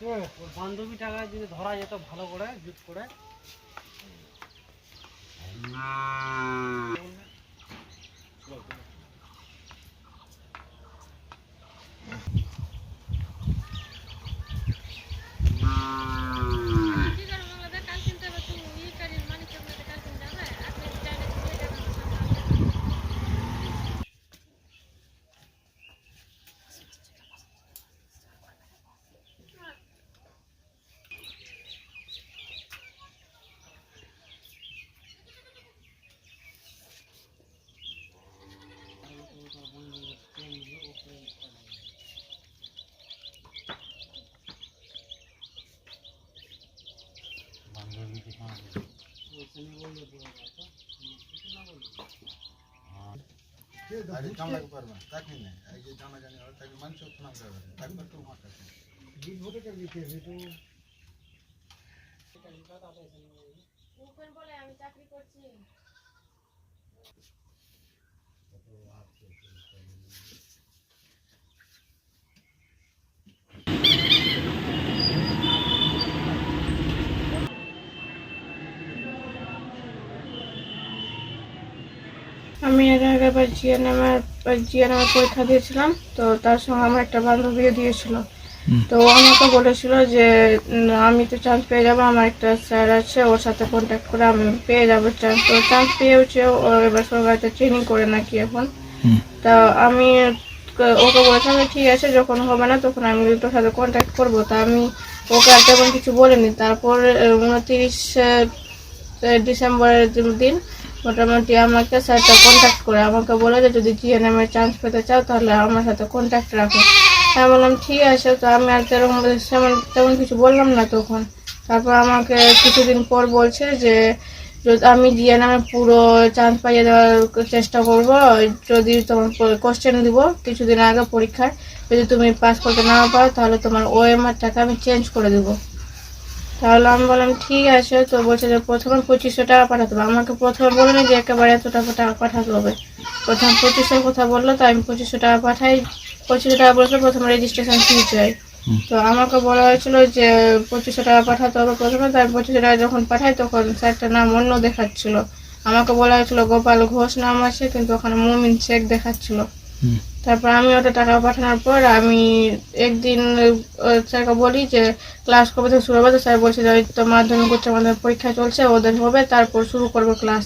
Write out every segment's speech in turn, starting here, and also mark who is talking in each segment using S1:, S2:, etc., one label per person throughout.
S1: ওর বান্ধবী টাকা যদি ধরা যেত ভালো করে জুট করে।
S2: আরে জামালাকে পারবে না তাকে নেই এই যে জানা জানি হয় তাকে মানুষ নাম করবে তাকে একটু মার কাছে
S3: মুখের বলে আমি চাকরি করছি
S4: আমি এর আগে একবার জিএনএমের জিএনএমের পরীক্ষা দিয়েছিলাম। তো তার সঙ্গে আমার একটা বান্ধবীও দিয়েছিল। তো ও আমাকে বলেছিল যে আমি তো চান্স পেয়ে যাব আমার একটা স্যার আছে ওর সাথে কন্ট্যাক্ট করে আমি পেয়ে যাব চান্স তো চান্স পেয়েছে ও এবার সরকারিতে ট্রেনিং করে নাকি এখন। তা আমি ওকে বলেছিলাম ঠিক আছে যখন হবে না তখন আমি তোর সাথে কন্ট্যাক্ট করব। তা আমি ওকে আর তেমন কিছু বলিনি। তারপর উনত্রিশ ডিসেম্বরের দিন মোটামুটি আমাকে স্যারটা কন্ট্যাক্ট করে, আমাকে বলে যে যদি জিএনএম এর চান্স পেতে চাও তাহলে আমার সাথে কন্ট্যাক্ট রাখো। আমি বললাম, ঠিক আছে। তো আমি আর তেরকম তেমন তেমন কিছু বললাম না তখন। তারপর আমাকে কিছুদিন পর বলছে যে আমি জিএনএম এর পুরো চান্স পাইয়ে দেওয়ার চেষ্টা করব, যদি তোমার কোশ্চেন দিব কিছুদিন আগে পরীক্ষায়। যদি তুমি পাস করতে না পারো, তাহলে তোমার ওএমআর টাকা আমি চেঞ্জ করে দেবো। তাহলে আমি বললাম ঠিক আছে। তো বলছে যে প্রথমে পঁচিশশো টাকা পাঠাতে হবে। আমাকে প্রথমে বলল যে একেবারে এত টাকা টাকা পাঠাতে হবে। প্রথম পঁচিশশোর কথা বলল তো আমি পঁচিশশো টাকা পাঠাই। পঁচিশশো টাকা বলেছিল প্রথমে রেজিস্ট্রেশন ফি চাই। তো আমাকে বলা হয়েছিল যে পঁচিশশো টাকা পাঠাতে হবে প্রথমে। তাই পঁচিশশো টাকা যখন পাঠাই তখন স্যারটার নাম অন্য দেখাচ্ছিল। আমাকে বলা হয়েছিল গোপাল ঘোষ নাম আছে কিন্তু ওখানে মুমিন শেখ দেখাচ্ছিল। তারপর আমি ওটা টাকা পাঠানোর পর আমি একদিন স্যারকে বলি যে ক্লাস কবে থেকে শুরু হবে? তো স্যার বলছে যে তো মাধ্যমিক উচ্চ মাধ্যমিক পরীক্ষা চলছে, ওদের হবে, তারপর শুরু করব ক্লাস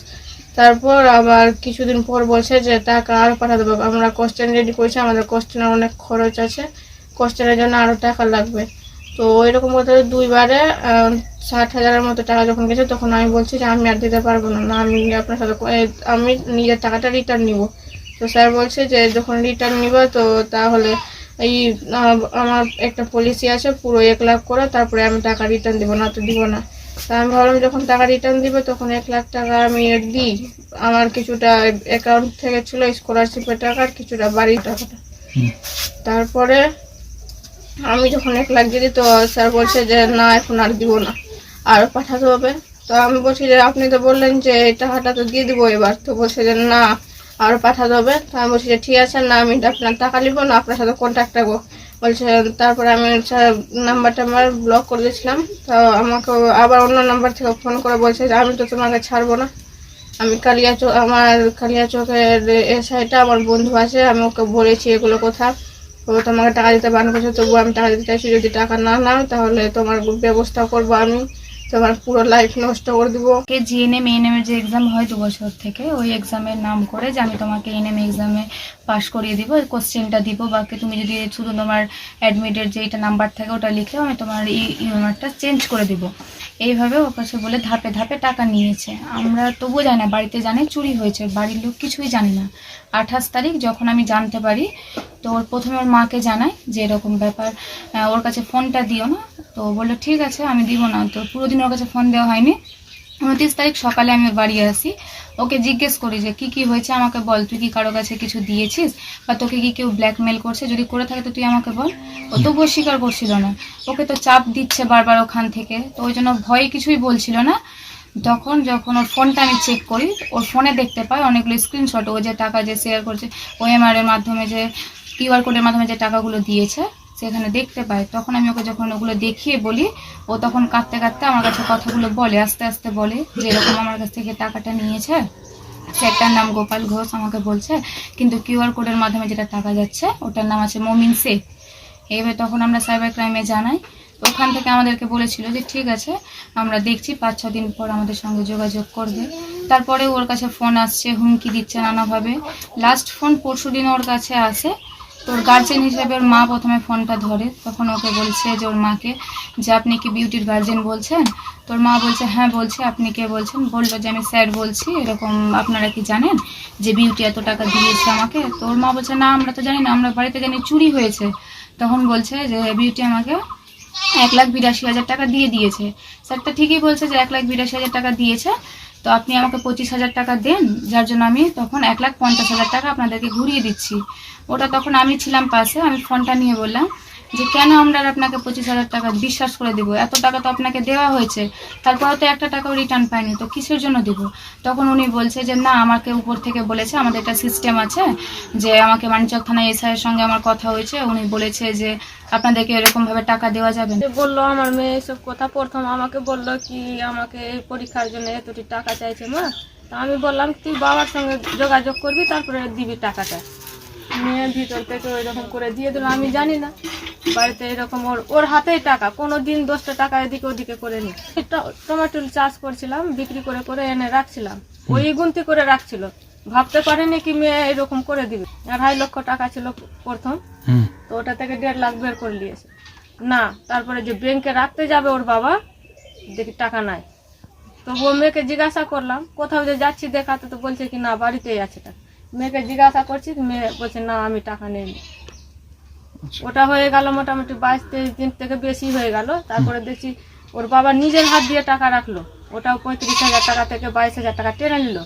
S4: তারপর আবার কিছুদিন পর বলছে যে, টাকা আরও পাঠাতে হবে। আমরা কোশ্চেন রেডি করেছি, আমাদের কোশ্চেনের অনেক খরচ আছে। কোশ্চেনের জন্য আরও টাকা লাগবে। তো ওই রকম কথা দুইবারে ষাট হাজারের মতো টাকা যখন গেছে, তখন আমি বলছি যে, আমি আর দিতে পারব না আমি আপনার সাথে আমি নিজের টাকাটা রিটার্ন নিব। তো স্যার বলছে যে যখন রিটার্ন নিবা তো তাহলে এই আমার একটা পলিসি আছে পুরো এক লাখ করে তারপরে আমি টাকা রিটার্ন দিব না তো দিব না। তা আমি ভাবলাম যখন টাকা রিটার্ন দিবে তখন এক লাখ টাকা আমি দিই। আমার কিছুটা অ্যাকাউন্ট থেকে ছিল স্কলারশিপের টাকা আর কিছুটা বাড়ির টাকাটা। তারপরে আমি যখন এক লাখ দিই তো স্যার বলছে যে না এখন আর দিব না। আর পাঠাতে হবে। তো আমি বলছি যে আপনি তো বললেন যে টাকাটা তো দিয়ে দিব এবার। তো বলছে যে না আরও পাঠাতে হবে। তো আমি বলছি ঠিক আছে, না, আমি আপনার টাকা নিব, না, আপনার সাথে কন্ট্যাক্ট রাখব। বলছে, তারপরে আমি নাম্বারটা আমার ব্লক করে দিয়েছিলাম। তো আমাকে আবার অন্য নাম্বার থেকে ফোন করে বলছে যে, আমি তো তোমাকে ছাড়বো না। আমি কালিয়া চক আমার কালিয়া চকের এ সাইডটা আমার বন্ধু আছে, আমি ওকে বলেছি এগুলো কথা। ও তোমাকে টাকা দিতে বারণ করছে, তবুও আমি টাকা দিতে চাইছি, যদি টাকা না নাও, তাহলে তোমার ব্যবস্থা করব আমি। তোমার পুরো লাইফ নষ্ট করে দিব।
S5: কে জিএনএম এএনএম এর যে এক্সাম হয় দু বছর থেকে, ওই এক্সামের নাম করে যে আমি তোমাকে এএনএম এক্সামে পাস করিয়ে দিব কোশ্চেনটা দিব, বাকি তুমি যদি শুধু তোমার অ্যাডমিটের যে এটা নাম্বার থাকে ওটা লিখে আমি তোমার এই নাম্বারটা চেঞ্জ করে দিব। এইভাবে ওর কাছে বলে ধাপে ধাপে টাকা নিয়েছে। আমরা তবুও জানি না, বাড়িতে জানে চুরি হয়েছে। বাড়ির লোক কিছুই জানে না। আঠাশ তারিখ যখন আমি জানতে পারি, তো ওর প্রথমে ওর মাকে জানাই যে এরকম ব্যাপার। ওর কাছে ফোনটা দিও না। তো বলল, ঠিক আছে, আমি দিব না। তো পুরো দিন ওর কাছে ফোন দেওয়া হয়নি। উনত্রিশ তারিখ সকালে আমি বাড়ি আসি। ওকে জিজ্ঞেস করি যে, কি কি হয়েছে? আমাকে বল, তুই কি কারও কাছে কিছু দিয়েছিস? বা তোকে কি কেউ ব্ল্যাকমেল করছে? যদি করে থাকে তো তুই আমাকে বল। ও তবুও স্বীকার করছিল না। ওকে তো চাপ দিচ্ছে বারবার ওখান থেকে। তো ওই জন্য ভয়ে কিছুই বলছিল না। তখন যখন ওর ফোনটা আমি চেক করি, ওর ফোনে দেখতে পাই অনেকগুলো স্ক্রিনশট ও যে টাকা যে শেয়ার করছে ওএমআর এর মাধ্যমে যে কিউআর কোডের মাধ্যমে যে টাকাগুলো দিয়েছে সেখানে দেখতে পায়। তখন আমি ওকে যখন ওগুলো দেখিয়ে বলি, ও তখন কাঁদতে কাঁদতে আমার কাছে কথাগুলো বলে, আস্তে আস্তে বলে যে এরকম আমার কাছ থেকে টাকাটা নিয়েছে স্যারটার নাম গোপাল ঘোষ আমাকে বলছে, কিন্তু কিউআর কোডের মাধ্যমে যেটা টাকা যাচ্ছে, ওটার নাম আছে মমিন শেখ। এবার তখন আমরা সাইবার ক্রাইমে জানাই, ওখান থেকে আমাদেরকে বলেছিল যে ঠিক আছে, আমরা দেখছি পাঁচ, ছ দিন পর আমাদের সঙ্গে যোগাযোগ করবে। তারপরে ওর কাছে ফোন আসছে, হুমকি দিচ্ছে নানাভাবে। লাস্ট ফোন পরশু দিন ওর কাছে আসে তোর গার্জেন হিসেবে ওর মা প্রথমে ফোনটা ধরে, তখন ওকে বলছে যে ওর মাকে যে আপনি কি বিউটির গার্জেন বলছেন? তোর মা বলছে হ্যাঁ বলছে। আপনি কে বলছেন? বলল যে, আমি স্যার বলছি। এরকম আপনারা কি জানেন যে বিউটি এত টাকা দিয়েছে আমাকে? তোর মা বলছে, না, আমরা তো জানি না। আমরা বাড়িতে জানি চুরি হয়েছে। তখন বলছে যে বিউটি আমাকে এক লাখ বিরাশি হাজার টাকা দিয়ে দিয়েছে। স্যারটা ঠিকই বলছে যে, এক লাখ বিরাশি হাজার টাকা দিয়েছে। তো আপনি আমাকে পঁচিশ হাজার টাকা দেন, যার জন্য আমি তখন এক লাখ পঞ্চাশ হাজার টাকা আপনাদেরকে ঘুরিয়ে দিচ্ছি। ওটা তখন আমি ছিলাম পাশে, আমি ফোনটা নিয়ে বললাম যে কেন আমরা আপনাকে পঁচিশ হাজার টাকা বিশ্বাস করে দিব? এত টাকা তো আপনাকে দেওয়া হয়েছে। তারপরে তো একটা টাকাও রিটার্ন পাইনি, তো কিসের জন্য দিব? তখন উনি বলছে যে, না, আমাকে উপর থেকে বলেছে, আমাদের একটা সিস্টেম আছে, যে আমাকে মানিচক থানায় এসআইয়ের সঙ্গে আমার কথা হয়েছে। উনি বলেছে যে, আপনাদেরকে এরকমভাবে টাকা দেওয়া যাবে
S6: বলল, আমার মেয়ে এসব কথা প্রথম আমাকে বলল কি, আমাকে এই পরীক্ষার জন্য এতটি টাকা চাইছে মা। তা আমি বললাম, তুই বাবার সঙ্গে যোগাযোগ করবি, তারপরে দিবি টাকাটা। মেয়ে ভিতর থেকে ওই রকম করে দিয়ে দিল, আমি জানি না। বাড়িতে এরকম ওর ওর হাতেই টাকা কোনো দিন দশটা টাকা এদিকে ওদিকে করে নি। টমেটো চাষ করছিলাম বিক্রি করে করে এনে রাখছিলাম। ওই গুনতি করে রাখছিল। ভাবতে পারেনি কি মেয়ে এরকম করে দিবে। আড়াই লক্ষ টাকা ছিল প্রথম। তো ওটা থেকে দেড় লাখ বের করে নিয়েছে। না তারপরে যে ব্যাংকে রাখতে যাবে ওর বাবা দেখি টাকা নাই। তো ও মেয়েকে জিজ্ঞাসা করলাম কোথাও যে যাচ্ছি দেখাতে তো বলছে কি না বাড়িতেই আছে টাকা মেয়েকে জিজ্ঞাসা করছি মেয়ে বলছে না আমি টাকা নেই ওটা হয়ে গেল মোটামুটি বাইশ তেইশ দিন থেকে বেশি হয়ে গেল। তারপরে দেখছি ওর বাবা নিজের হাত দিয়ে টাকা রাখল। ওটাও পঁয়ত্রিশ হাজার টাকা থেকে বাইশ হাজার টাকা টেনে নিল।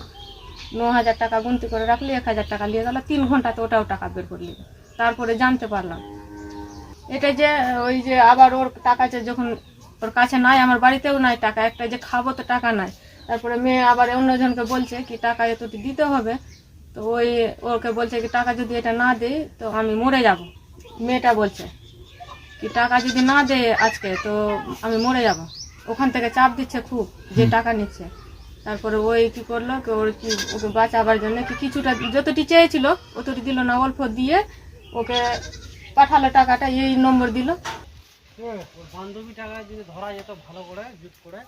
S6: ন হাজার টাকা গুনতি করে রাখলি, এক হাজার টাকা নিয়ে গেল। তিন ঘন্টাতে ওটাও টাকা বের করে নিল। তারপরে জানতে পারলাম। এটা যে, ওই যে আবার ওর টাকা যে যখন ওর কাছে নাই, আমার বাড়িতেও নাই টাকা, একটা যে খাব তো টাকা নাই। তারপরে মেয়ে আবার অন্যজনকে বলছে কি, টাকা এতটি দিতে হবে। তো ওই ওকে বলছে কি, টাকা যদি এটা না দেয় তো আমি মরে যাব। মেয়েটা বলছে কি টাকা যদি না দেয় আজকে তো আমি মরে যাব। ওখান থেকে চাপ দিচ্ছে খুব যে টাকা নিচ্ছে। তারপরে ওই কি করল কি ওর কি ওকে বাঁচাবার জন্য কি কিছুটা যতটি চেয়েছিল অতটি দিল না অল্প দিয়ে ওকে পাঠালো টাকাটা এই নম্বর দিল।
S1: বান্ধবী টাকা যদি ধরা যেত ভালো করে জুট করে।